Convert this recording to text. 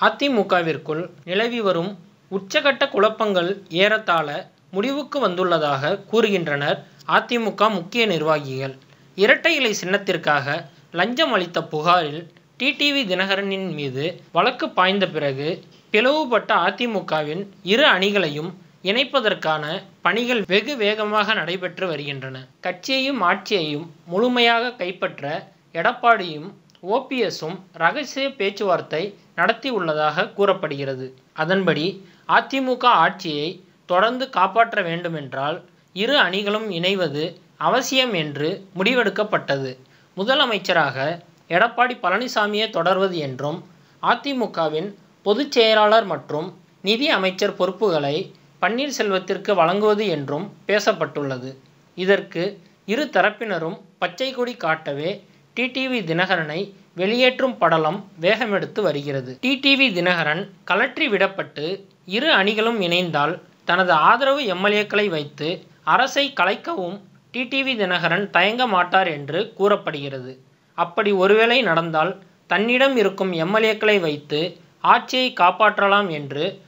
அதிமுகவிற்குள் நிலவி வரும் உச்சகட்ட குழப்பங்கள் ஏறத்தாழ முடிவுக்கு வந்துள்ளதாக கூறுகின்றனர் அதிமுக முக்கிய நிர்வாகிகள். இரட்டை இலை சின்னத்திற்காக லஞ்சம் அளித்த புகாரில் டிடிவி தினகரனின் மீது வழக்கு பாய்ந்த பிறகு பிளவுபட்ட அதிமுகவின் இரு அணிகளையும் இணைப்பதற்கான பணிகள் வெகு வேகமாக நடைபெற்று வருகின்றன. கட்சியையும் ஆட்சியையும் முழுமையாக கைப்பற்ற எடப்பாடியும் ஓபிஎஸும் ரகசிய பேச்சுவார்த்தை நடத்தியுள்ளதாக கூறப்படுகிறது. அதன்படி அதிமுக ஆட்சியை தொடர்ந்து காப்பாற்ற வேண்டுமென்றால் இரு அணிகளும் இணைவது அவசியம் என்று முடிவெடுக்கப்பட்டது. முதலமைச்சராக எடப்பாடி பழனிசாமியை தொடர்வது என்றும் அதிமுகவின் பொதுச் செயலாளர் மற்றும் நிதி அமைச்சர் பொறுப்புகளை பன்னீர்செல்வத்திற்கு வழங்குவது என்றும் பேசப்பட்டுள்ளது. இதற்கு இரு தரப்பினரும் பச்சை கொடி காட்டவே டிடிவி தினகரனை வெளியேற்றும் படலம் வேகமெடுத்து வருகிறது. டிடிவி தினகரன் கழற்றி விடப்பட்டு இரு அணிகளும் இணைந்தால் தனது ஆதரவு எம்எல்ஏக்களை வைத்து அரசை கலைக்கவும் டிடிவி தினகரன் தயங்க மாட்டார் என்று கூறப்படுகிறது. அப்படி ஒருவேளை நடந்தால் தன்னிடம் இருக்கும் எம்எல்ஏக்களை வைத்து ஆட்சியை காப்பாற்றலாம் என்று